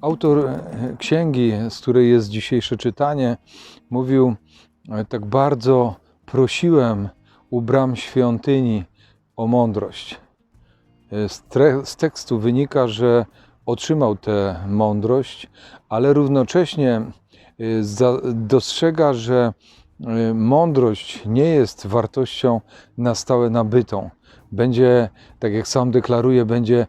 Autor e, księgi, z której jest dzisiejsze czytanie, mówił e, tak bardzo prosiłem u bram świątyni o mądrość. E, Z, z tekstu wynika, że otrzymał tę mądrość, ale równocześnie dostrzega, że mądrość nie jest wartością na stałe nabytą. Będzie, tak jak sam deklaruje, będzie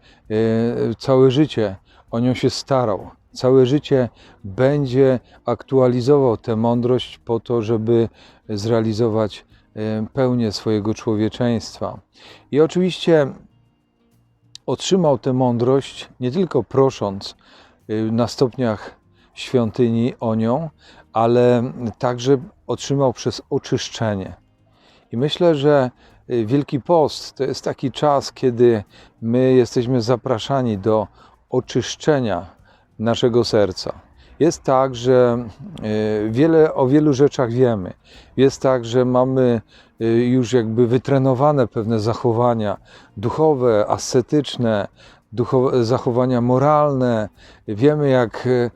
całe życie o nią się starał. Całe życie będzie aktualizował tę mądrość po to, żeby zrealizować e, pełnię swojego człowieczeństwa. I oczywiście otrzymał tę mądrość nie tylko prosząc y, na stopniach świątyni o nią, ale także otrzymał przez oczyszczenie. I myślę, że y, Wielki Post to jest taki czas, kiedy my jesteśmy zapraszani do oczyszczenia naszego serca. Jest tak, że y, wiele, o wielu rzeczach wiemy. Jest tak, że mamy y, już jakby wytrenowane pewne zachowania duchowe, ascetyczne, zachowania moralne. Wiemy, jak y,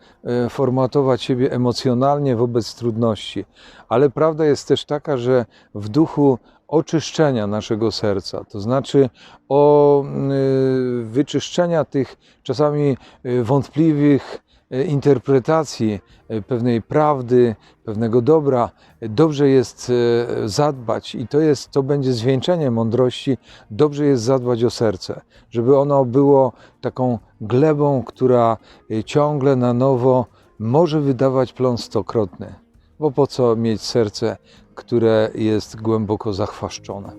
y, formatować siebie emocjonalnie wobec trudności. Ale prawda jest też taka, że w duchu oczyszczenia naszego serca, to znaczy o y, wyczyszczenia tych czasami wątpliwych interpretacji y, pewnej prawdy, pewnego dobra, dobrze jest y, zadbać i to jest, to będzie zwieńczenie mądrości, dobrze jest zadbać o serce, żeby ono było taką glebą, która ciągle na nowo może wydawać plon stokrotny. Bo po co mieć serce, które jest głęboko zachwaszczone?